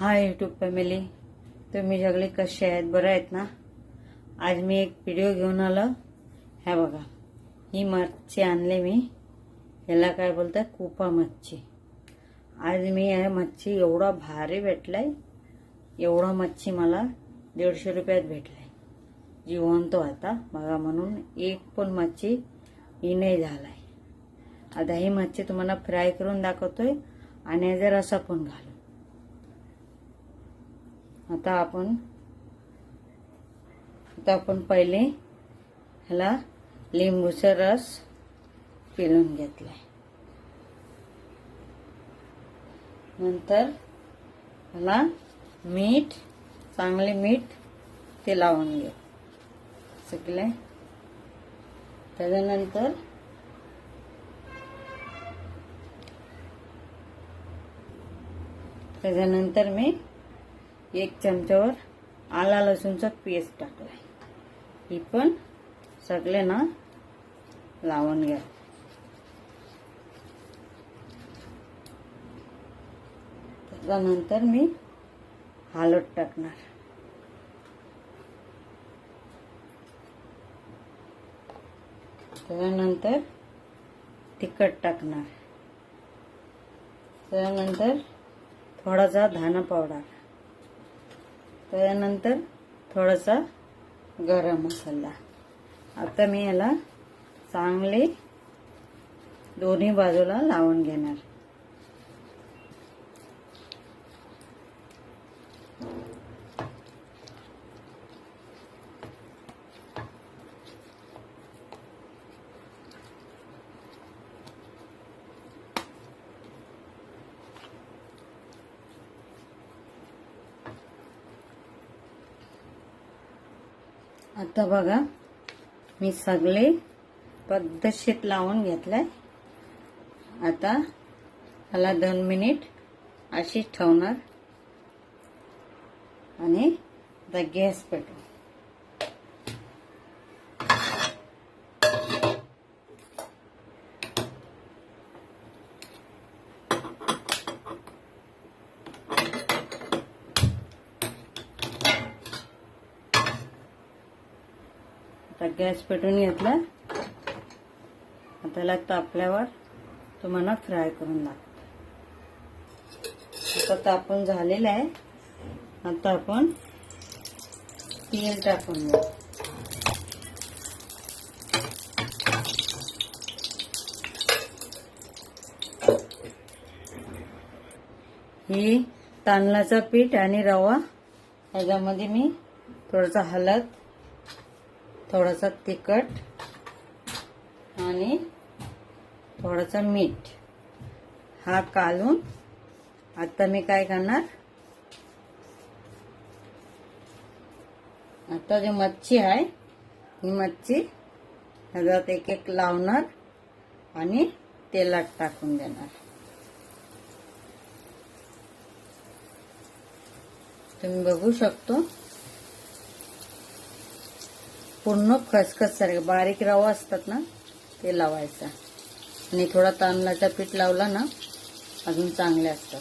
Hi YouTube family तुम्ही सगळे कसे आहेत? बरं आहेत ना? आज मी एक व्हिडिओ घेऊन आलो. ह्या बघा. ही मच्छी आणली मी. ह्याला काय बोलतात? कुपा मच्छी. आज मी या मच्छी एवढा भारी भेटलाय. एवढा मच्छी मला दीडशे रुपयात भेटलाय. जिवंत होता बघा म्हणून एक पण मच्छी ही नाही झालाय. आता ही मच्छी तुम्हाला फ्राय करून दाखवतोय आणि जर असा पण घालू आता आपण आता आपण पहिले ह्याला लिंबूचा रस पिळून घेतलाय. नंतर ह्याला मीठ चांगले मीठ ते लावून घे सगळे. त्याच्यानंतर त्याच्यानंतर मी एक चमच्यावर आला लसूणचा पेस्ट टाकलाय. ही पण सगळे ना लावून घ्या. त्याच्यानंतर मी हालत टाकणार. त्यानंतर तिखट टाकणार. त्यानंतर थोडासा धाना पावडर. त्यानंतर थोडासा गरम मसाला. आता मी याला चांगले दोन्ही बाजूला लावून घेणार. आता बघा मी सगळे पद्धतशीर लावून घेतलाय. आता मला दोन मिनिट अशीच ठेवणार. आणि गॅस पेटवू. आता गॅस पेटून घेतला. आता त्याला तापल्यावर तुम्हाला फ्राय करून लागतं आता तापून झालेलं आहे. आता आपण तेल टाकून घेऊ. ही तांदळाचं पीठ आणि रवा. याच्यामध्ये मी थोडंसं हळद थोडासा तिखट आणि थोडासा मीठ. हा कालून आता मी काय करणार? आता जी मच्छी आहे ही मच्छी ह्याच्यात एक एक लावणार आणि तेलात टाकून देणार. तुम्ही बघू शकतो. पूर्ण खसखस सारखं बारीक रवा असतात ना ते लावायचा. आणि थोडा तांदळाचा पीठ लावला ना अजून चांगले असतात.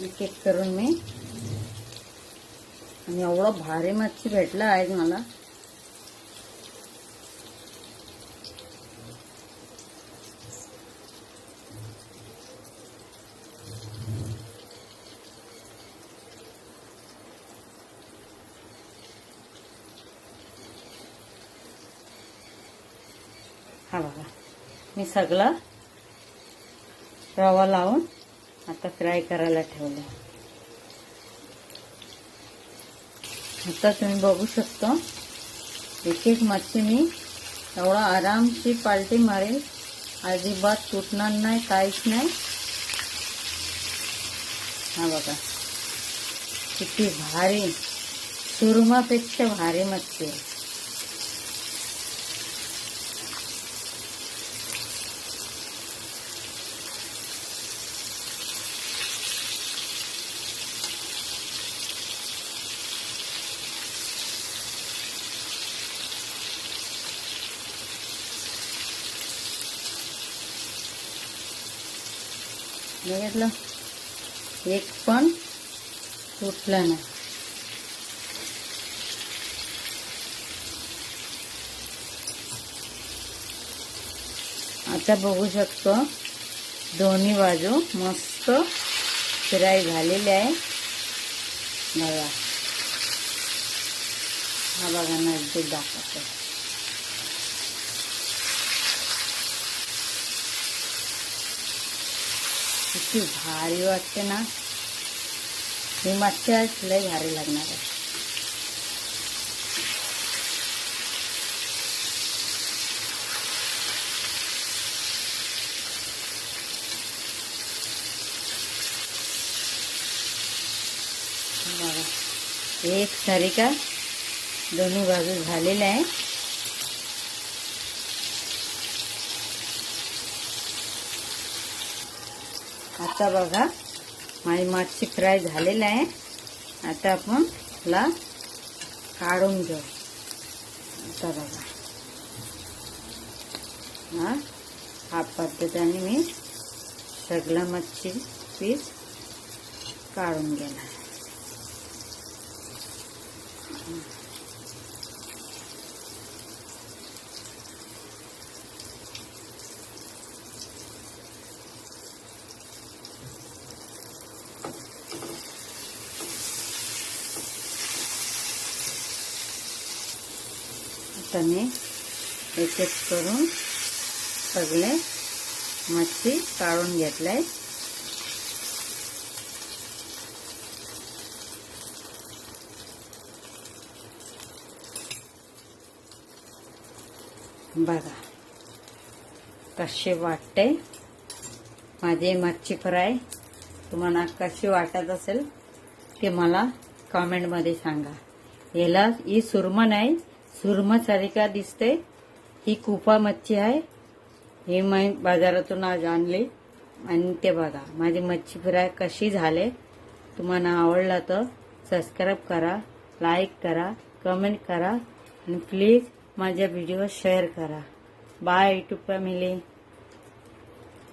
एक एक करून मी. आणि एवढं भारी मच्छी भेटलं आहे मला. हा बघा. मी सगळा रवा लावून आता फ्राय करायला ठेवलं. आता तुम्ही बघू शकता एक एक मच्छी मी एवढा आरामशी पालटी मारेल. अजिबात तुटणार नाही काहीच नाही. हा बघा. किती भारी सुरमापेक्षा भारी मच्छी आहे. बघितलं एक पण तुटला नाही. आता बघू शकतो दोन्ही बाजू मस्त फ्राय झालेली आहे. बघा. हा बघा नजदीक दाखवतो. किती भारी वाटते ना. ही मच्छी लय भारी लागणार आहे. बघा. एक सारी का दोन्ही बाजू झालेल्या आहे आता बघा माझी मच्छी फ्राय झालेला आहे. आता आपण ला काढून घेऊ. आता बघा. हा हा पद्धतीने मी सगळं मच्छी पीस काढून घेणार आता मी एक एक करून सगळे मच्छी काढून घेतलाय बघा कसे वाटते? माझे मच्छी फ्राय तुम्हाला कशी वाटत असेल ते मला कॉमेंटमध्ये सांगा. याला ही सुरमा नाही सुरमसारिका दिसते. ही कुपा मच्छी आहे. ही मी बाजारातून आज आणली. आणि ते बघा माझी मच्छी फ्राय कशी झाले. तुम्हाला आवडला तर सबस्क्राईब करा लाईक करा कमेंट करा. आणि प्लीज माझ्या व्हिडिओ शेअर करा. बाय युट्यूब फॅमिली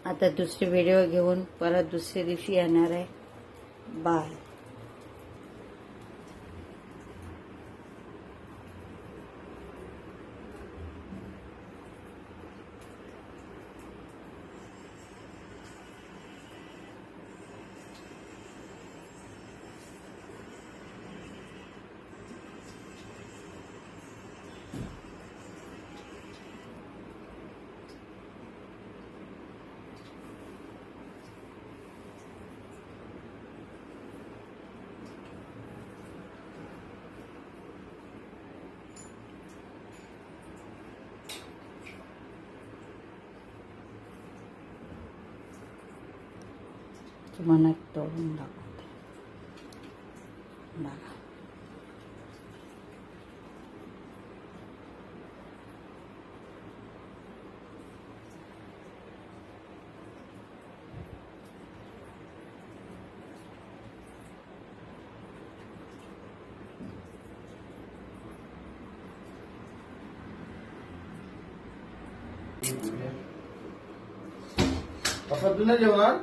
आता दुसरी व्हिडिओ घेऊन परत दुसऱ्या दिवशी येणार आहे. बाय तुम्हाला तोडून दाखवते बघा पप्पा तू नाही जेवणार